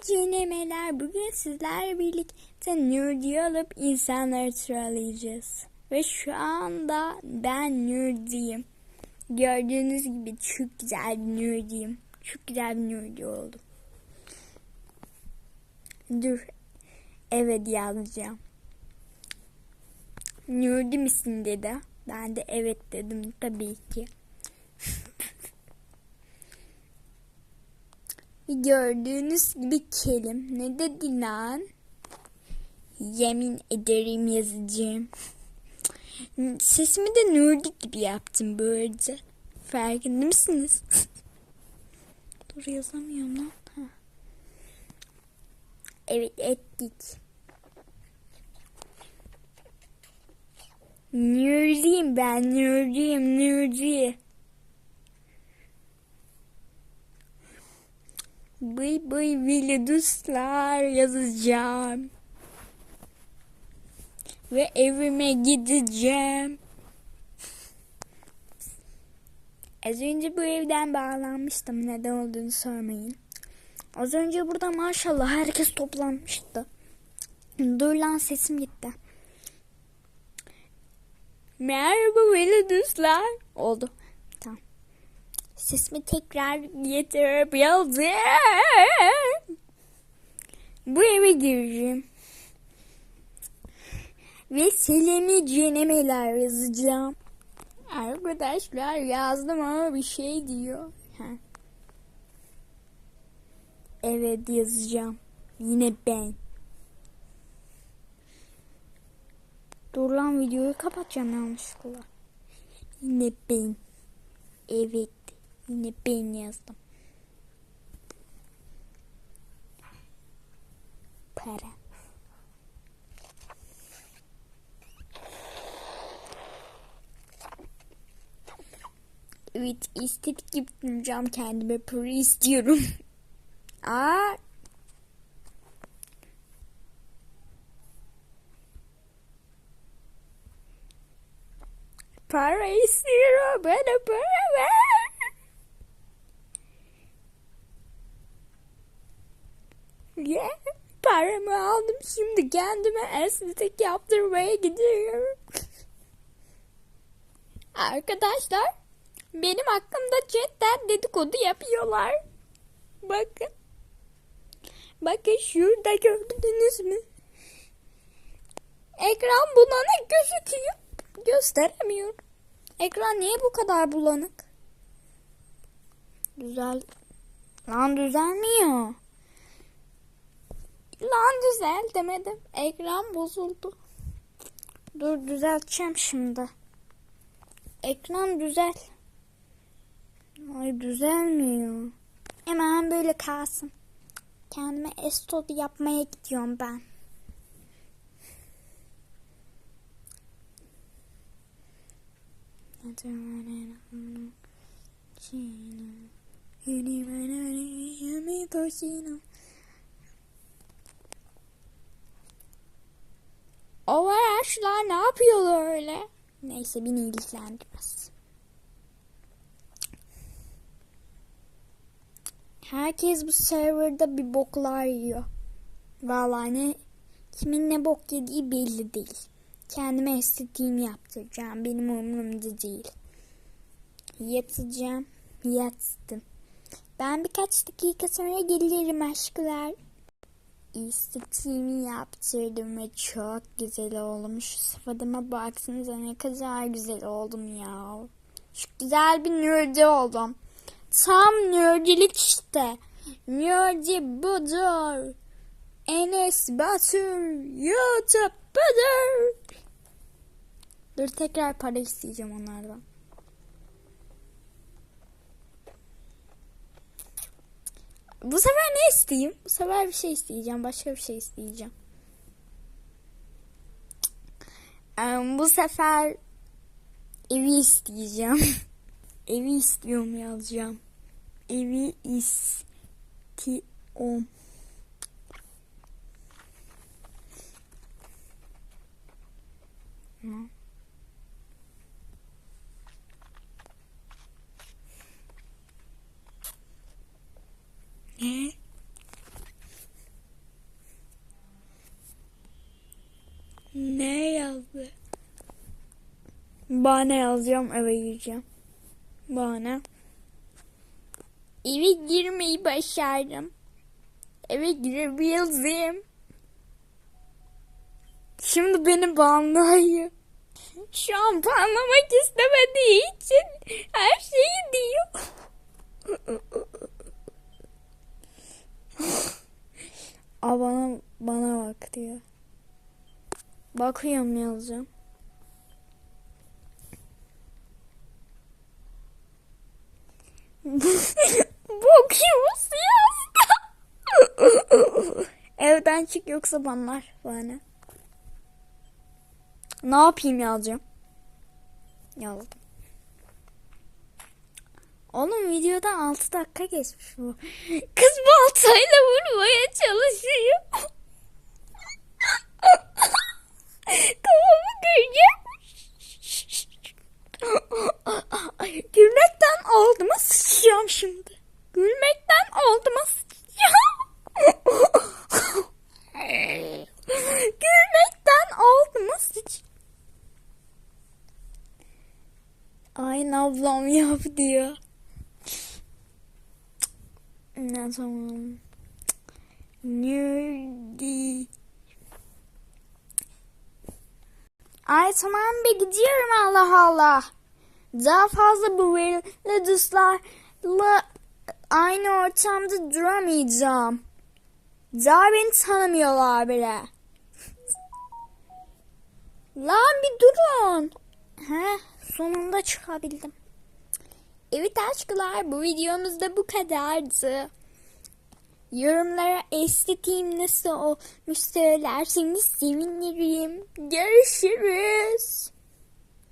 cinemeler. Bugün sizlerle birlikte Nurdi'yi alıp insanları sıralayacağız. Ve şu anda ben Nurdi'yim. Gördüğünüz gibi çok güzel bir Nurdi'yim. Çok güzel bir Nurdi oldum. Dur. Evet yazacağım. Nurdi misin dedi. Ben de evet dedim tabii ki. Gördüğünüz gibi kelim. Ne dedi lan? Yemin ederim yazacağım. Sesimi de Nurdi gibi yaptım böylece. Farkında mısınız? Dur yazamıyorum lan. Ha. Evet ettik. Nurdi'yim ben Nurdi'yim Nurdi. Bıy bıy viliduslar yazacağım. Ve evime gideceğim. Az önce bu evden bağlanmıştım. Neden olduğunu sormayın. Az önce burada maşallah herkes toplanmıştı. Dur lan sesim gitti. Merhaba viliduslar. Oldu. Sesimi tekrar getirebildim. Bu eve gireceğim. Ve Selemi Cenemeler yazacağım. Arkadaşlar yazdım ama bir şey diyor. Ha. Evet yazacağım. Yine ben. Dur lan videoyu kapatacağım yanlışlıkla. Yine ben. Evet. Yine ben yazdım. Para. Evet estetik yapacağım kendime para istiyorum. Aa. Para istiyorum. Bana para ver. Yeah. Paramı aldım şimdi kendime estetik yaptırmaya gidiyorum. Arkadaşlar benim hakkımda chatten dedikodu yapıyorlar. Bakın. Bakın şurada gördünüz mü? Ekran bulanık gözüküyor. Gösteremiyorum. Ekran niye bu kadar bulanık? Güzel. Lan düzelmiyor. Lan düzel demedim. Ekran bozuldu. Dur düzelteceğim şimdi. Ekran düzel. Ay düzelmiyor. Hemen böyle kalsın. Kendime estod yapmaya gidiyorum ben. O araçlar ne yapıyorlar öyle? Neyse beni ilgilendirmez. Herkes bu serverda bir boklar yiyor. Vallahi ne, kimin ne bok yediği belli değil. Kendime estetiğimi yaptıracağım. Benim umurumda değil. Yatacağım. Yattım. Ben birkaç dakika sonra gelirim aşklar. İstediğimi yaptırdım ve çok güzel olmuş. Sıfadıma baksanıza ne kadar güzel oldum ya. Çok güzel bir nörde oldum. Tam nördilik işte. Nördi budur. Enes Batur YouTube'dur. Dur tekrar para isteyeceğim onlardan. Bu sefer ne isteyeyim? Bu sefer bir şey isteyeceğim. Başka bir şey isteyeceğim. Ee, bu sefer evi isteyeceğim. evi istiyorum yazacağım. Evi istiyorum. Hı. Ne? Ne yazdı? Bahane yazacağım eve gireceğim. Bahane. Eve girmeyi başardım. Eve girebildim. Şimdi beni banlayın. Şu an banlamak istemediği için her şeyi diyor. Aa bana, bana bak diyor. Bakıyorum yazacağım. Bok yuvası yazdı. Evden çık yoksa banlar bana. Ne yapayım yazacağım. Yazdım. Oğlum videoda 6 dakika geçmiş bu. Kız baltayla vurmaya çalışıyor. Ablam yap diyor. Ne tamam. Nerede? Ay tamam be gidiyorum Allah Allah. Daha fazla bu verimli dostlarla aynı ortamda duramayacağım. Daha beni tanımıyorlar bile. Lan bir durun. He, sonunda çıkabildim. Evet aşklar bu videomuz da bu kadardı. Yorumlara estetiğim nasıl olmuş söylerseniz sevinirim. Görüşürüz.